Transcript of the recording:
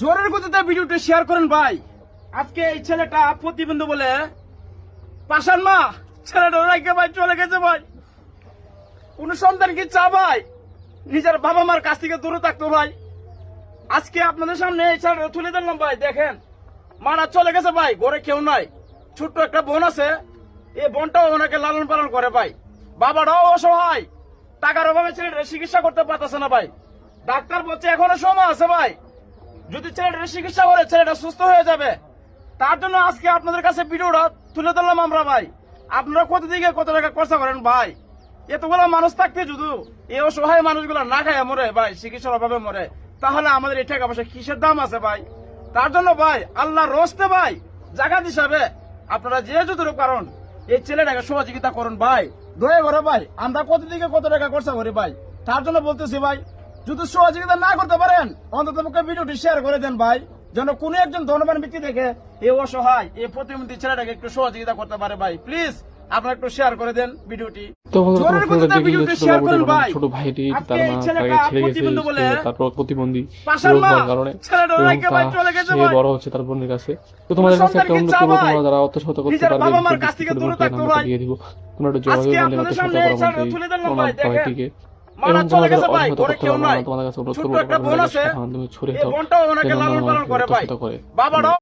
জোরের গতিতে ভিডিওটা শেয়ার করেন ভাই। আজকে এই ছেলেটা প্রতিবন্ধু বলে। পাশান মা, ছেলেটা রাখে ভাই চলে গেছে ভাই। কোন সন্তান কি চা ভাই? নিজের বাবা মার কাছ থেকে দূরে থাকতো ভাই। আজকে আপনাদের সামনে এই ছেলেটা তুলে দিলাম ভাই, দেখেন। মানা চলে গেছে ভাই, ঘরে কেউ নাই। ছোট্ট একটা বোন আছে। এই বোনটাও ওনাকে লালন পালন করে ভাই। বাবাটাও অসহায়। টাকার অভাবে ছেলেটা চিকিৎসা করতে পারতেছে না ভাই। ডাক্তার বলছে এখনও সময় আছে ভাই। যদি ছেলেটা চিকিৎসা করে ছেলেটা সুস্থ হয়ে যাবে, তার জন্য আজকে আপনাদের কাছে ভিডিওটা তুলে ধরলাম আমরা ভাই। আপনারা কত দিকে কত টাকা খরচা করেন ভাই? এতগুলো মানুষ থাকতে যদি এই অসহায় মানুষগুলো না খায় মরে ভাই, চিকিৎসার অভাবে মরে, তাহলে আমাদের এই টাকা পয়সা কিসের দাম আছে ভাই? তার জন্য ভাই আল্লাহ রস্তে ভাই জাগাত হিসাবে আপনারা যে যতটুকু কারণ এই ছেলেটাকে সহযোগিতা করুন ভাই। দয়া করে ভাই, আমরা কত দিকে কত টাকা খরচা করি ভাই? তার জন্য বলতেছি ভাই যদি সহযোগিতা না করতে পারেন অন্তত পক্ষে ভিডিওটি শেয়ার করে দেন ভাই। যেন কোনো একজন ধনবান ব্যক্তি দেখে এই অসহায় এই প্রতিবন্ধী ছেলেটাকে একটু সহযোগিতা করতে পারে ভাই। প্লিজ আপনারা একটু শেয়ার করে দেন ভিডিওটি। তো বন্ধুরা জোরের তোমরা গতিতে দেখলে ভিডিওটি শেয়ার করুন ভাই। ছোট ভাইটি তার মা তাকে ছেড়ে গেছে তারপর প্রতিবন্ধী কারণে সে বড় হচ্ছে বোনের কাছে। তো তোমাদের কাছে একটা অনুরোধ করব তোমরা যারা অর্থসহায়তা করতে পারবে বাবা মার ভিডিওটি কাছ থেকে description দূরে box এ থাকতো নাম্বার ভাই। দিয়ে দিব। তোমরা একটু যোগাযোগ করলে সহায়তা ভাইটিকে এবং চলে গেছে ভাই, ঘরে কেউ নাই। ছোট একটা বোন আছে, এই বোনটাও ওনাকে লালন পালন করে ভাই। বাবাটাও